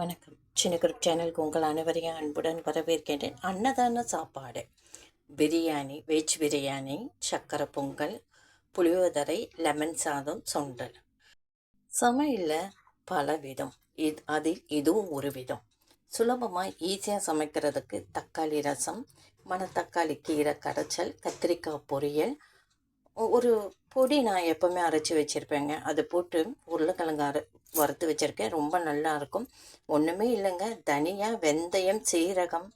வணக்கம். சின்ன குரூப் சேனலுக்கு உங்கள் அனைவரையும் அன்புடன் வரவேற்கின்றேன். அன்னதான சாப்பாடு. பிரியாணி வெஜ் பிரியாணி சக்கரை பொங்கல் புளியோதரை லெமன் சாதம் சுண்டல். சமையலில் பல விதம். இது அதில் இதுவும் ஒரு விதம். சுலபமாக ஈஸியாக சமைக்கிறதுக்கு தக்காளி ரசம் மணத்தக்காளி கீரை கரைச்சல் கத்திரிக்காய் பொரியல் ஒரு பொடி நான் எப்போவுமே அரைச்சி வச்சுருப்பேங்க. அது போட்டு உருளைக்கிழங்கு அரை வறுத்து வச்சுருக்கேன். ரொம்ப நல்லா இருக்கும். ஒன்றுமே இல்லைங்க. தனியாக வெந்தயம் சீரகம்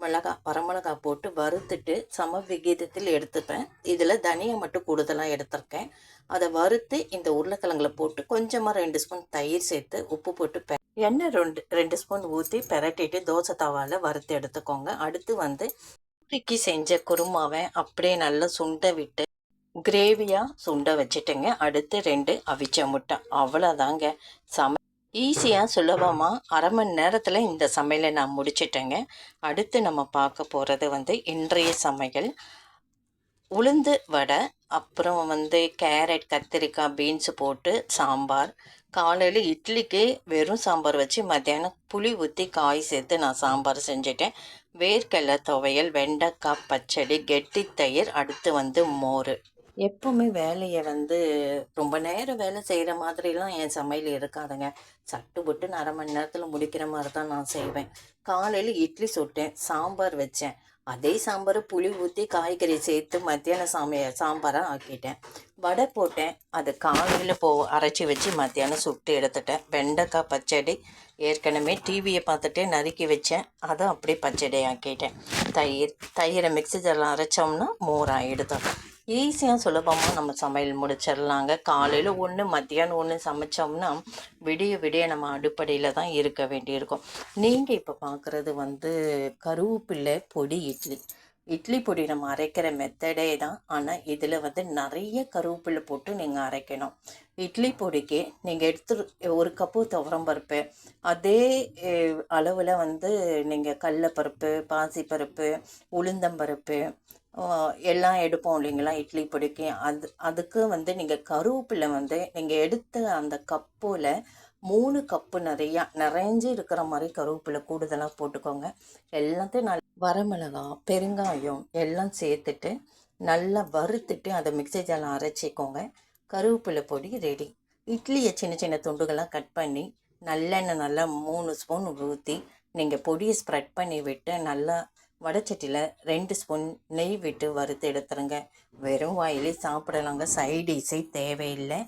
மிளகா வரமிளகா போட்டு வறுத்துட்டு சம விகிதத்தில் எடுத்துப்பேன். இதில் தனியாக மட்டும் கூடுதலாக எடுத்திருக்கேன். அதை வறுத்து இந்த உருளைக்கிழங்குல போட்டு கொஞ்சமாக ரெண்டு ஸ்பூன் தயிர் சேர்த்து உப்பு போட்டு எண்ணெய் ரெண்டு ரெண்டு ஸ்பூன் ஊற்றி பெரட்டிட்டு தோசை தவாவில் வறுத்து எடுத்துக்கோங்க. அடுத்து வந்து பூரிக்கு செஞ்ச குருமாவை அப்படியே நல்லா சுண்ட விட்டு கிரேவியாக சுண்ட வச்சுட்டேங்க. அடுத்து ரெண்டு அவிச்ச முட்டை. அவ்வளோதாங்க சம ஈஸியாக சுலபமாக அரை மணி நேரத்தில் இந்த சமையலை நான் முடிச்சிட்டேங்க. அடுத்து நம்ம பார்க்க போகிறது வந்து இன்றைய சமையல். உளுந்து வடை அப்புறம் வந்து கேரட் கத்திரிக்காய் பீன்ஸ் போட்டு சாம்பார். காலையில் இட்லிக்கு வெறும் சாம்பார் வச்சு மத்தியானம் புளி ஊற்றி காய் சேர்த்து நான் சாம்பார் செஞ்சுட்டேன். வேர்க்கடலை துவையல் வெண்டைக்காய் பச்சடி கெட்டி தயிர் அடுத்து வந்து மோர். எப்பவுமே வேலையை வந்து ரொம்ப நேரம் வேலை செய்கிற மாதிரிலாம் என் சமையல் இருக்காதுங்க. சட்டு புட்டுன்னு அரை மணி நேரத்தில் முடிக்கிற மாதிரி தான் நான் செய்வேன். காலையில் இட்லி சுட்டேன் சாம்பார் வச்சேன். அதே சாம்பார் புளி ஊற்றி காய்கறி சேர்த்து மத்தியானம் சாமிய சாம்பாராக ஆக்கிட்டேன். வடை போட்டேன். அது காலையில் போ அரைச்சி வச்சு மத்தியானம் சுட்டு எடுத்துட்டேன். வெண்டைக்காய் பச்சடி ஏற்கனவே டிவியை பார்த்துட்டே நறுக்கி வச்சேன். அதை அப்படியே பச்சடி ஆக்கிட்டேன் தயிர் தயிரை மிக்சி ஜாரில் அரைச்சோம்னா மோர் ஆகிடுதான் ஈஸியாக சுலபமாக நம்ம சமையல் முடிச்சிடலாங்க. காலையில் ஒன்று மத்தியானம் ஒன்று சமைச்சோம்னா விடிய விடிய நம்ம அடுப்படையில் தான் இருக்க வேண்டியிருக்கும். நீங்கள் இப்போ பார்க்குறது வந்து கருவேப்பிள்ளை பொடி இட்லி. இட்லி பொடி நம்ம அரைக்கிற மெத்தடே தான். ஆனால் இதில் வந்து நிறைய கருவேப்பிலை போட்டு நீங்கள் அரைக்கணும். இட்லி பொடிக்கு நீங்கள் எடுத்து ஒரு கப்பு துவரம்பருப்பு அதே அளவில் வந்து நீங்கள் கடலப்பருப்பு பாசிப்பருப்பு உளுந்தம்பருப்பு எல்லாம் எடுப்போம் இல்லைங்களா? இட்லி பிடிக்கி. அது அதுக்கு வந்து நீங்கள் கருவேப்பிலை வந்து நீங்கள் எடுத்த அந்த கப்பில் மூணு கப்பு நிறையா நிறைஞ்சு இருக்கிற மாதிரி கருவேப்பிலை கூடுதலாக போட்டுக்கோங்க. எல்லாத்தையும் நல்ல வரமிளகா பெருங்காயம் எல்லாம் சேர்த்துட்டு நல்லா வறுத்துட்டு அதை மிக்சி ஜாலம் அரைச்சிக்கோங்க. கருவேப்பிலை பொடி ரெடி இட்லியை சின்ன சின்ன துண்டுகளாக கட் பண்ணி நல்லெண்ணெய் நல்லா மூணு ஸ்பூன் ஊற்றி நீங்கள் பொடியை ஸ்ப்ரெட் பண்ணி விட்டு நல்லா வடைச்சட்டியில் ரெண்டு ஸ்பூன் நெய் விட்டு வறுத்து எடுத்துருங்க. வெறும் வாயிலே சாப்பிடலாங்க. சைடிஸே தேவையில்லை.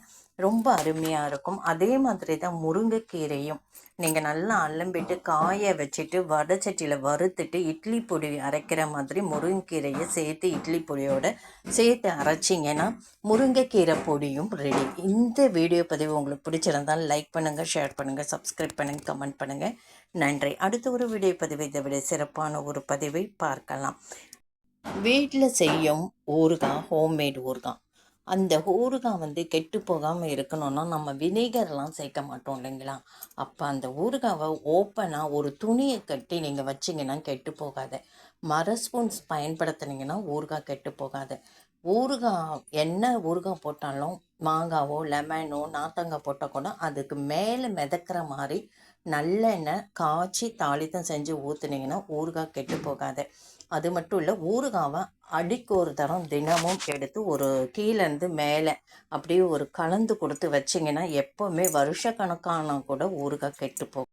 ரொம்ப அருமையாக இருக்கும். அதே மாதிரி தான் முருங்கைக்கீரையும். நீங்கள் நல்லா அலம்பிட்டு காய வச்சுட்டு வடைச்சட்டியில் வறுத்துட்டு இட்லி பொடி அரைக்கிற மாதிரி முருங்கைக்கீரையை சேர்த்து இட்லி பொடியோட சேர்த்து அரைச்சிங்கன்னா முருங்கைக்கீரை பொடியும் ரெடி இந்த வீடியோ பதிவு உங்களுக்கு பிடிச்சிருந்தால் லைக் பண்ணுங்கள் ஷேர் பண்ணுங்கள் சப்ஸ்கிரைப் பண்ணுங்கள் கமெண்ட் பண்ணுங்கள் நன்றி. அடுத்த ஒரு வீடியோ பதிவை. இதை விட சிறப்பான ஒரு பதிவை பார்க்கலாம். வீட்டில் செய்யும் ஊறுகாய் ஹோம்மேட் ஊறுகாய். அந்த ஊறுகாய் வந்து கெட்டு போகாமல் இருக்கணும்னா நம்ம வினேகர்லாம் சேர்க்க மாட்டோம் இல்லைங்களா? அப்போ அந்த ஊறுகாவை ஓப்பனாக ஒரு துணியை கட்டி நீங்கள் வச்சிங்கன்னா கெட்டு போகாது. மர ஸ்பூன்ஸ் பயன்படுத்துனீங்கன்னா ஊறுகாய் கெட்டு போகாது. ஊறுகாய் என்ன ஊறுகாய் போட்டாலும் மாங்காவோ லெமனோ நாத்தங்காய் போட்டால் கூட அதுக்கு மேலே மிதக்கிற மாதிரி நல்லெண்ணெய் காய்ச்சி தாளித்தம் செஞ்சு ஊற்றுனீங்கன்னா ஊறுகாய் கெட்டு போகாது. அது மட்டும் இல்லை ஊறுகாவை அடிக்கு ஒரு தரம் தினமும் எடுத்து ஒரு கீழேருந்து மேலே அப்படியே ஒரு கலந்து கொடுத்து வச்சிங்கன்னா எப்போவுமே வருஷக்கணக்கான கூட ஊறுகாய் கெட்டு போகும்.